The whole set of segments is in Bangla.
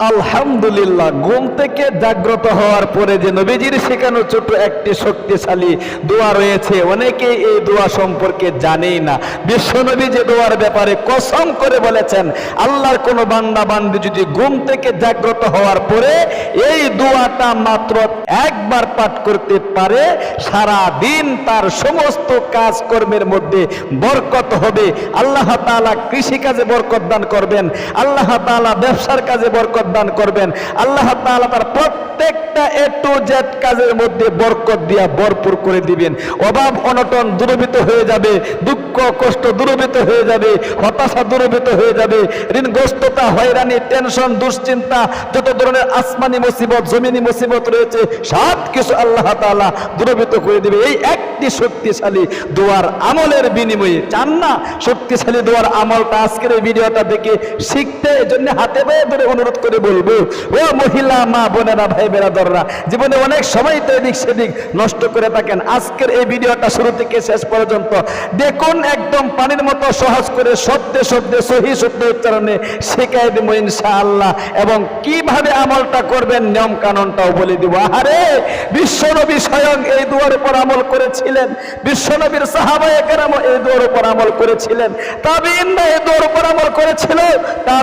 আলহামদুলিল্লাহ, ঘুম থেকে জাগ্রত হওয়ার পরে যে নবীজির শেখানো ছোট একটি শক্তিশালী দোয়া রয়েছে, অনেকেই এই দোয়া সম্পর্কে জানেই না। বিশ্বনবী যে দোয়ার ব্যাপারে কসম করে বলেছেন, আল্লাহর কোনো বান্দা বান্দি যদি ঘুম থেকে জাগ্রত হওয়ার পরে এই দোয়াটা মাত্র একবার পাঠ করতে পারে সারা দিন তার সমস্ত কাজকর্মের মধ্যে বরকত হবে। আল্লাহ তাআলা কৃষিকাজে বরকত দান করবেন, আল্লাহ তাআলা ব্যবসার কাজে বরকত দান করবেন। আল্লাহ তার প্রত্যেকটা এ টু জেড কাজের মধ্যে বরকত দিয়া ভরপুর করে দিবেন। অভাব, অনটন দূরভূত হয়ে যাবে, দুঃখ, কষ্ট দূরভূত হয়ে যাবে, হতাশা দূরভূত হয়ে যাবে। ঋণগ্রস্ততা, হয়রানি, টেনশন, দুশ্চিন্তা, যত ধরনের আসমানি মুসিবত, জমিনি মুসিবত রয়েছে, সব কিছু আল্লাহ তাআলা দূরভূত করে দিবে। এই একটি শক্তিশালী দোয়ার আমলের বিনিময়ে। চান না? শক্তিশালী দোয়ার আমলটা আজকের এই ভিডিওটা দেখে শিখতে, এজন্য হাতে পায়ে ধরে অনুরোধ করে বলব, ও মহিলা, মা, বোনেরা, ভাই বেরাদররা জীবনে অনেক সময় তো এদিক সেদিক নষ্ট করে থাকেন। আজকের এই ভিডিওটা শুরু থেকে শেষ পর্যন্ত দেখুন, একদম পানির মতো সহজ করে শব্দে শব্দে, সহি শব্দ উচ্চারণে শেখাই দেবো ইনশাআল্লাহ। এবং কীভাবে আমলটা করবেন নিয়ম কানুনটাও বলে দিব। আরে বিশ্বনবী স্বয়ং এই দুয়ার উপর আমল করেছিলেন। বিশ্বনবীর সাহাবায়ে কেরাম এই দুয়ার উপর আমল করেছিলেন। তাবিইনরা এই দুয়ার উপর আমল করেছিল।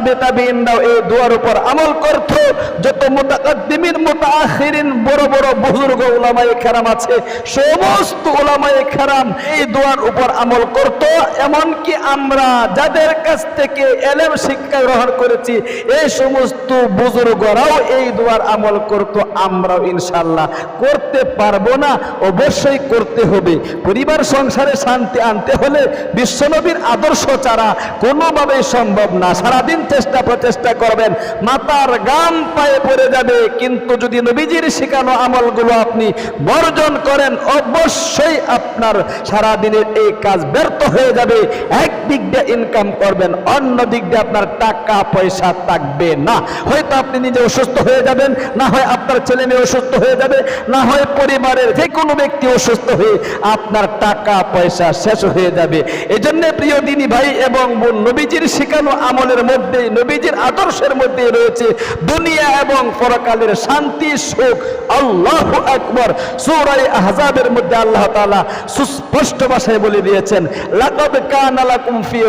তাবে তাবিইনরাও এই দুয়ার উপর আমল করত যত মুতাকাদ্দিমিন, মুতাআখিরিন, বড় বড় বুজুর্গ উলামায়ে কেরাম আছে, সমস্ত উলামায়ে কেরাম এই দুয়ার উপর আমল করত। এমনকি আমরা যাদের কাছ থেকে এলেম শিক্ষা গ্রহণ করেছি, এই সমস্ত বুজুর্গরাও এই দুয়ার আমল করত। আমরাও ইনশাল্লাহ করতে পারব না, অবশ্যই করতে হবে। পরিবার সংসারে শান্তি আনতে হলে বিশ্বনবীর আদর্শ ছাড়া কোনোভাবেই সম্ভব না। সারাদিন চেষ্টা প্রচেষ্টা করবেন। মাতার গাম পায়ে পড়ে যাবে, কিন্তু যদি নবীজির শেখানো আমলগুলো আপনি বর্জন করেন, অবশ্যই আপনার সারাদিনের এই কাজ ব্যর্থ হয়ে যাবে। এক দিক দিয়ে ইনকাম করবেন, অন্য দিক দিয়ে আপনার টাকা, পয়সা থাকবে না। হয়তো আপনি নিজে অসুস্থ হয়ে যাবেন, না হয় আপনার ছেলে মেয়ে অসুস্থ হয়ে যাবে, না হয় পরিবারের যে কোনো ব্যক্তি অসুস্থ হয়ে আপনার টাকা, পয়সা শেষ হয়ে যাবে। এজন্য প্রিয় দিনী ভাই এবং নবীজির শেখানো আমলের মধ্যে নবীজির আদর্শের মধ্যে রয়েছে দুনিয়া এবং পরকালের শান্তি, সুখ। আল্লাহ আকবর। সূরায়ে আহজাবের মধ্যে আল্লাহ তাআলা সুস্পষ্ট ভাষায় বলে দিয়েছেন, লাকাদ কানা লাকুম ফি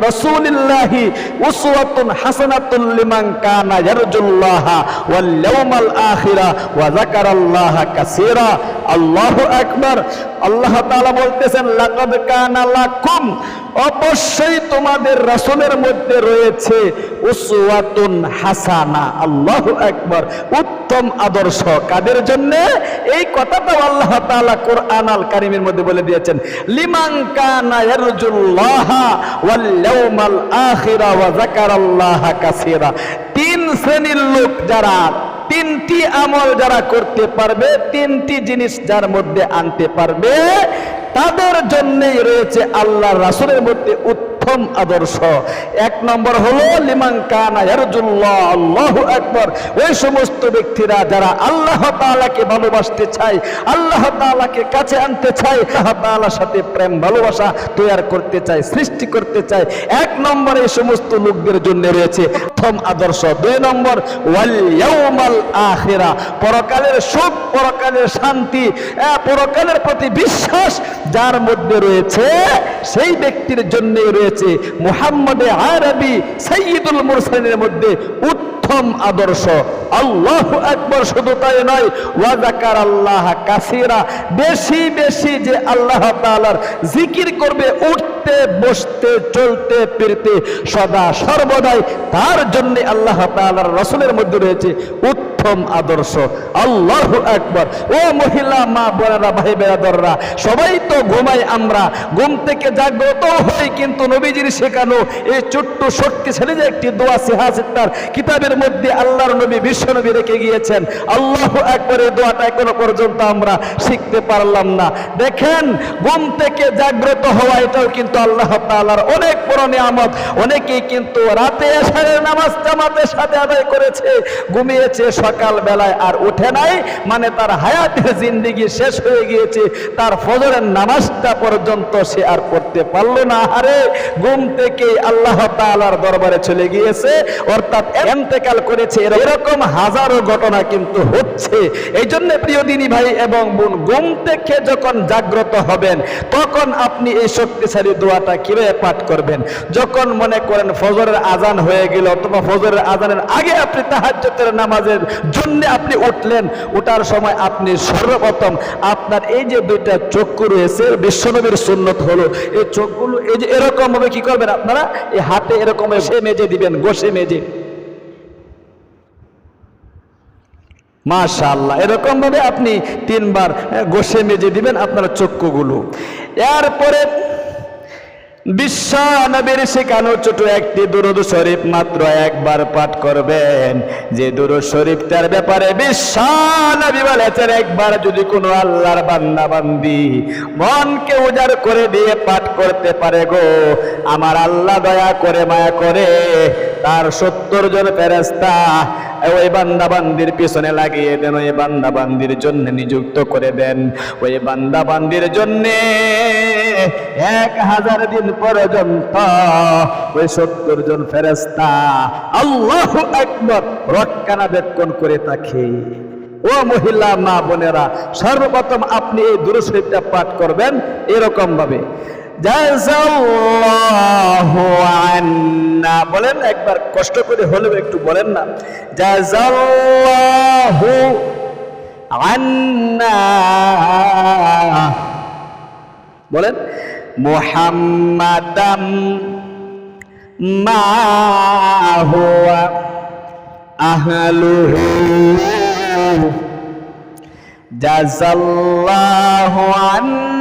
উসওয়াতুন হাসানাতুল লিমান কানা ইয়ারজুল্লাহ ওয়াল ইয়াউমাল আখিরা ওয়া যাকারাল্লাহ কাসীরা। আল্লাহু আকবার। আল্লাহ তাআলা বলতেছেন, লাকাদ কানা লাকুম অবশ্যই তোমাদের রাসূলের মধ্যে রয়েছে উসওয়াতুন হাসানা, আল্লাহ একবার উত্তম আদর্শ। কাদের জন্য? এই কথাটাও আল্লাহ তাআলা কোরআন আল কারীমের মধ্যে বলে দিয়েছেন, লিমান কানা ইয়ারজুল্লাহ ওয়াল ইয়াউমাল আখিরা ওয়া যাকারাল্লাহ কাসীরা। তিন শ্রেণির লোক যারা, তিনটি আমল যারা করতে পারবে, তিনটি জিনিস যার মধ্যে আনতে পারবে তাদের জন্যই রয়েছে আল্লাহ রাসুলের মধ্যে উত্তম আদর্শ। এক নম্বর হলো আল্লাহু আকবার। ওই সমস্ত ব্যক্তিরা যারা আল্লাহ তাআলাকে ভালোবাসতে চায়, আল্লাহ তাআলাকে কাছে আনতে চায়, আল্লাহ তাআলার সাথে প্রেম, ভালোবাসা তৈরি করতে চায়, সৃষ্টি করতে চায়, এক নম্বর এই সমস্ত লোকদের জন্য রয়েছে প্রথম আদর্শ। দুই নম্বর, ওয়াল আখিরা। পরকালের সুখ, পরকালের শান্তি পরকালের প্রতি বিশ্বাস যার মধ্যে রয়েছে, সেই ব্যক্তির জন্য রয়েছে মুহাম্মদে আরবি সৈয়দুল মুরসালিনের মধ্যে উত্তম আদর্শ। আল্লাহ একবার শুধু তাই নয় ওয়াজাকার আল্লাহ কাসিরা। বেশি বেশি যে আল্লাহ তালার জিকির করবে উঠতে বসতে, চলতে, ফিরতে সদা সর্বদাই তার জন্য আল্লাহ তাআলার রসুলের মধ্যে রয়েছে উত্তম আদর্শ। আল্লাহ একবার ও মহিলা, মা বোনেরা, ভাই বেরাদররা সবাই তো ঘুমাই আমরা। ঘুম থেকে জাগ্রত হই কিন্তু নবীজির শেখানো এই ছোট্ট শক্তিশালী যে একটি দোয়া সিহাসিত্তার কিতাবের মধ্যে আল্লাহর নবী, বিশ্ব নবী রেখে গিয়েছেন। আল্লাহ একবার এই দোয়াটা এখনও পর্যন্ত আমরা শিখতে পারলাম না। দেখেন, ঘুম থেকে জাগ্রত হওয়া এটাও কিন্তু আল্লাহ তাআলার অনেক বড় নিয়ামত। অনেকেই কিন্তু রাতে এসারের নামাজ জামাতের সাথে আদায় করেছে, ঘুমিয়েছে সকাল বেলায় আর উঠে নাই মানে তার হায়াতের জিন্দিগি শেষ হয়ে গিয়েছে। তার ফজরের নামাজটা পর্যন্ত সে আর করতে পারল না। আরে, ঘুম থেকে আল্লাহ তাআলার দরবারে চলে গিয়েছে, অর্থাৎ এন্তেকাল করেছে। এরকম হাজারো ঘটনা কিন্তু হচ্ছে। এই জন্য প্রিয় দিনী ভাই এবং বোন, ঘুম থেকে যখন জাগ্রত হবেন, তখন আপনি এই শক্তিশালী দোয়াটা কীভাবে পাঠ করবেন? যখন মনে করেন ফজরের আজান হয়ে গেল, অথবা ফজরের আজানের আগে আপনি তাহাজ্জুদের নামাজের জন্য আপনি উঠলেন ওঠার সময় আপনি সর্বপ্রথম আপনার এই যে দুইটা চক্ষু রয়েছে, বিশ্বনবীর সুন্নত হলো, এই চোখগুলো এই যে এরকম ভাবে কি করবেন আপনারা? এই হাতে এরকম সে মেজে দিবেন গোসে মেজে। মাশাআল্লাহ, এরকম ভাবে আপনি তিনবার গোসে মেজে দিবেন আপনার চক্ষুগুলো। এরপরে বিশ্ব নবীর শেখানো ছোট একটি দুরুদ শরীফ মাত্র একবার পাঠ করবেন। যে দুরুদ শরীফটার ব্যাপারে বিশ্ব নবী বলেছেন, একবার যদি কোনো আল্লাহর বান্দা বান্দি মনকে উজাড় করে দিয়ে পাঠ করতে পারে গো, আমার আল্লাহ দয়া করে মায়া করে তার সত্তর জন ফেরেস্তা ওই বান্দা বান্দির পিছনে লাগিয়ে দেন, ওই বান্দা বান্দির জন্য নিযুক্ত করে দেন। ওই বান্দা বান্দির জন্য এক হাজার দিন পর্যন্ত ওই সত্তর জন ফেরেস্তা আল্লাহ একবার রক্ষণাবেক্ষণ করে থাকে। ও মহিলা, মা বোনেরা, সর্বপ্রথম আপনি এই দুরুশরীফটা পাঠ করবেন এরকম ভাবে বলেন একবার কষ্ট করে হলেও একটু বলেন না। জাযাল্লাহু বলেন, মুহাম্মাদাম মা হুয়া আহলুহু। আন্না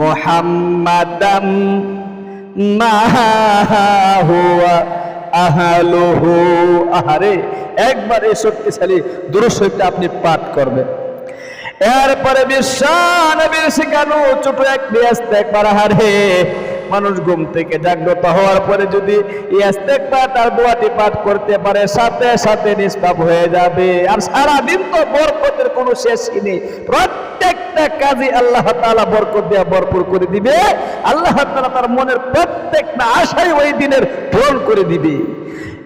মুহাম্মাদাম মা হুয়া আহলুহু। আহারে, একবার এই শক্তিশালী দুরুশরীফটা আপনি পাঠ করবেন। এরপরে বিশ্বানবীর শিখানো ছোট এক একবার হারে মানুষ ঘুম থেকে জাগ্রত হওয়ার পরে যদি ইস্তেকবার তার দোয়াটি পাঠ করতে পারে, সাথে সাথে নিষ্পাপ হয়ে যাবে। আর সারা দিন তো বরকতের কোনো শেষই নেই। প্রত্যেকটা কাজে আল্লাহ তাআলা বরকত দেওয়া ভরপুর করে দিবে। আল্লাহ তালা তার মনের প্রত্যেকটা আশাই ওই দিনের পূরণ করে দিবে।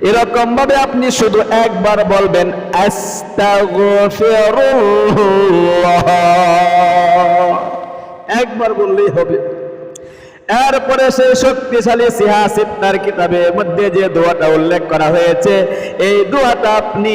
এরকম ভাবে আপনি শুধু একবার বলবেন একবার বললেই হবে। এরপরে সেই শক্তিশালী সিহাসিত্তার কিতাবের মধ্যে যে দোয়াটা উল্লেখ করা হয়েছে এই দোয়াটা আপনি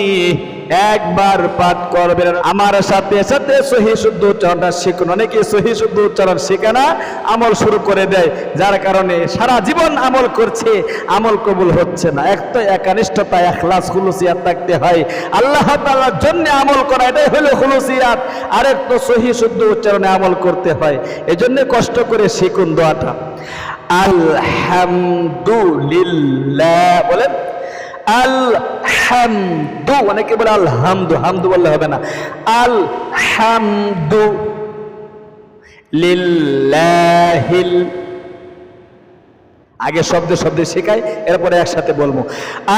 একবার পাঠ করবেন। আমার সাথে সাথে সহি শুদ্ধ উচ্চারণটা শিখুন। অনেকে সহি শুদ্ধ উচ্চারণ শেখে না, আমল শুরু করে দেয়। যার কারণে সারা জীবন আমল করছে, আমল কবুল হচ্ছে না। এক তো একানিষ্ঠতা, এখলাস হুলুসিয়াত থাকতে হয়। আল্লাহ তাআলার জন্য আমল করা, এটাই হলো হুলুসিয়াত আরেক তো সহি শুদ্ধ উচ্চারণে আমল করতে হয়। এজন্য কষ্ট করে শিখুন দোয়াটা। আলহামদুলিল্লাহ, বলেন আলহামদু, অনেকে বলে আলহামদু, হামদু হামদু বললে হবে না। আলহামদু লিল্লাহিল। আগে শব্দে শব্দে শেখাই, এরপরে একসাথে বলব।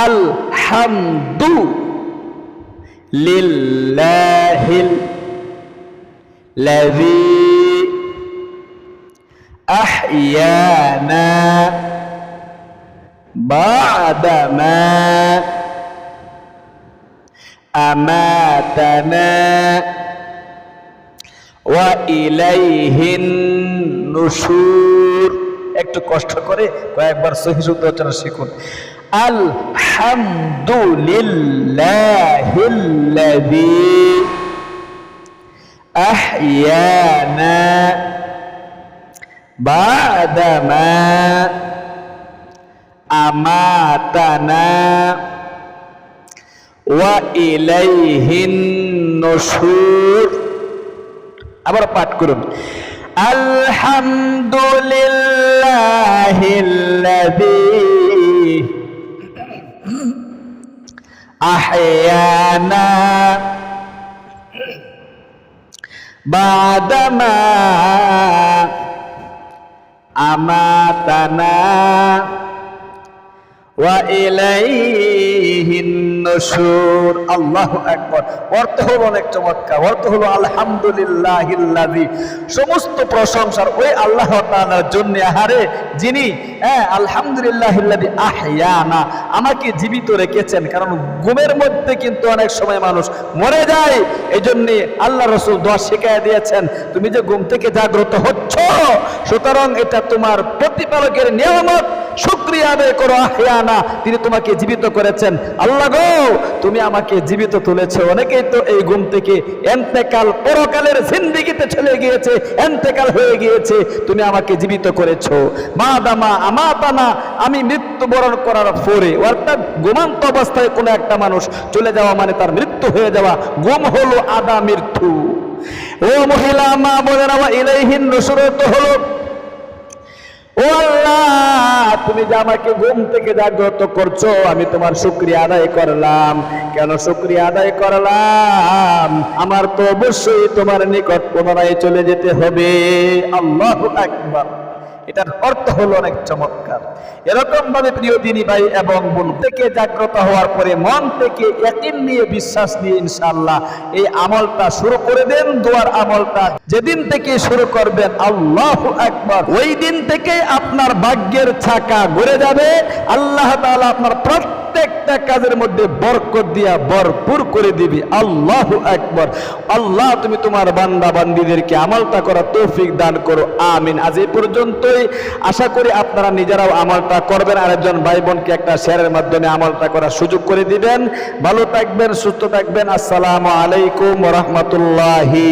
আলহামদু লিল্লাহিল লাযী أحيانا بعدما أماتنا وإليه النشور একটু কষ্ট করে কয়েকবার সহি শুদ্ধ উচ্চারণ শিখুন আলহামদুলিল্লাহিল্লাযী আহইয়ানা আমাতানা ওয়া ইলাইহিন নসুর আবার পাঠ করুন। আলহামদুলিল্লাহিল্লাযী আহয়ানা বাদামা আমাতানা অর্থ হলো অনেক চমৎকার। অর্থ হলো সমস্ত প্রশংসার ওই যিনি হ্যাঁ আলহামদুলিল্লাহিল্লাযী আহয়ানা, আমাকে জীবিত রেখেছেন। কারণ ঘুমের মধ্যে কিন্তু অনেক সময় মানুষ মরে যায়। এই জন্য আল্লাহ রসুল দোয়া শিখাই দিয়েছেন, তুমি যে ঘুম থেকে জাগ্রত হচ্ছ, সুতরাং এটা তোমার প্রতিপালকের নিয়ামত শুক্রিয়া আদায় করো, আহিয়ানা। তিনি তোমাকে জীবিত করেছেন। আল্লাহ গো, তুমি আমাকে জীবিত তুলেছ। অনেকেই তো এই ঘুম থেকে এন্তেকাল, পরকালের জিন্দিগিতে চলে গিয়েছে, এন্তেকাল হয়ে গিয়েছে। তুমি আমাকে জীবিত করেছ। মা দামা আমাতানা আমি মৃত্যুবরণ করার পরে, অর্থাৎ ঘুমান্ত অবস্থায় কোনো একটা মানুষ চলে যাওয়া মানে তার মৃত্যু হয়ে যাওয়া। ঘুম হলো আদা মৃত্যু। ও মহিলা, মা বলে বোনেরা ইলাইহিন নসরত হলো ও আল্লাহ, তুমি যে আমাকে ঘুম থেকে জাগ্রত করছ, আমি তোমার শুক্রিয়া আদায় করলাম। কেন শুক্রিয়া আদায় করলাম? আমার তো অবশ্যই তোমার নিকট পুনরায় চলে যেতে হবে। আল্লাহ আকবার। এটার অর্থ হলো অনেক চমৎকার। এরকম ভাবে প্রিয় দিনী ভাই, এবং বোন থেকে জাগ্রত হওয়ার পরে মন থেকে একদিন নিয়ে বিশ্বাস নিয়ে ইনশাআল্লাহ এই আমলটা শুরু করে দেন, দোয়ার আমলটা যেদিন থেকে শুরু করবেন, আল্লাহ একবার ওই দিন থেকে আপনার ভাগ্যের ছাকা ঘুরে যাবে, আল্লাহ তাআলা আপনার প্রত্যেকটা কাজের মধ্যে বরকত দিয়া ভরপুর করে দিবি, আল্লাহ একবার আল্লাহ তুমি তোমার বান্দা বান্দিদেরকে আমলটা করা তৌফিক দান করো, আমিন। আজ এই পর্যন্তই আশা করি আপনারা নিজেরাও আমলটা করবেন। আরেকজন ভাই বোনকে একটা শেয়ারের মাধ্যমে আমলটা করার সুযোগ করে দিবেন। ভালো থাকবেন, সুস্থ থাকবেন। আসসালামু আলাইকুম রহমতুল্লাহি